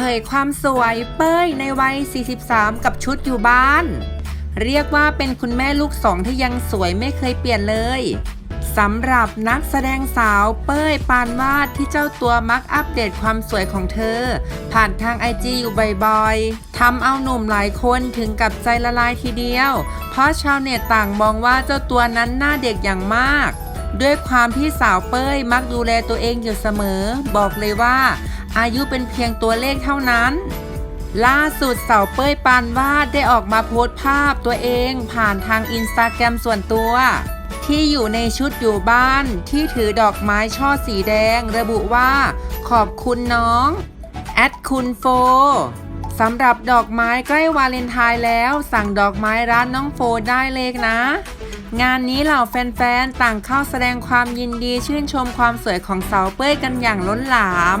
เผยความสวยเป้ยในวัย 43 กับชุดอยู่บ้าน เรียกว่าเป็นคุณแม่ลูกสองที่ยังสวยไม่เคยเปลี่ยนเลยสำหรับนักแสดงสาวเป้ยปานวาดที่เจ้าตัวมักอัปเดตความสวยของเธอ ผ่านทางไอจีอยู่บ่อยๆทำเอาหนุ่มหลายคนถึงกับใจละลายทีเดียว เพราะชาวเน็ตต่างมองว่าเจ้าตัวนั้นหน้าเด็กอย่างมาก ด้วยความที่สาวเป้ยมักดูแลตัวเองอยู่เสมอ บอกเลยว่า อายุเป็นเพียงตัวเลขเท่านั้น ล่าสุดสาวเป้ยปานวาดได้ออกมาโพสต์ภาพตัวเองผ่านทางอินสตาแกรมส่วนตัว ที่อยู่ในชุดอยู่บ้านที่ถือดอกไม้ช่อสีแดง ระบุว่าขอบคุณน้องแอดคุณโฟสำหรับดอกไม้ใกล้วาเลนไทน์แล้ว สั่งดอกไม้ร้านน้องโฟได้เลยนะ งานนี้เหล่าแฟนๆ ต่างเข้าแสดงความยินดีชื่นชมความสวยของสาวเป้ยกันอย่างล้นหลาม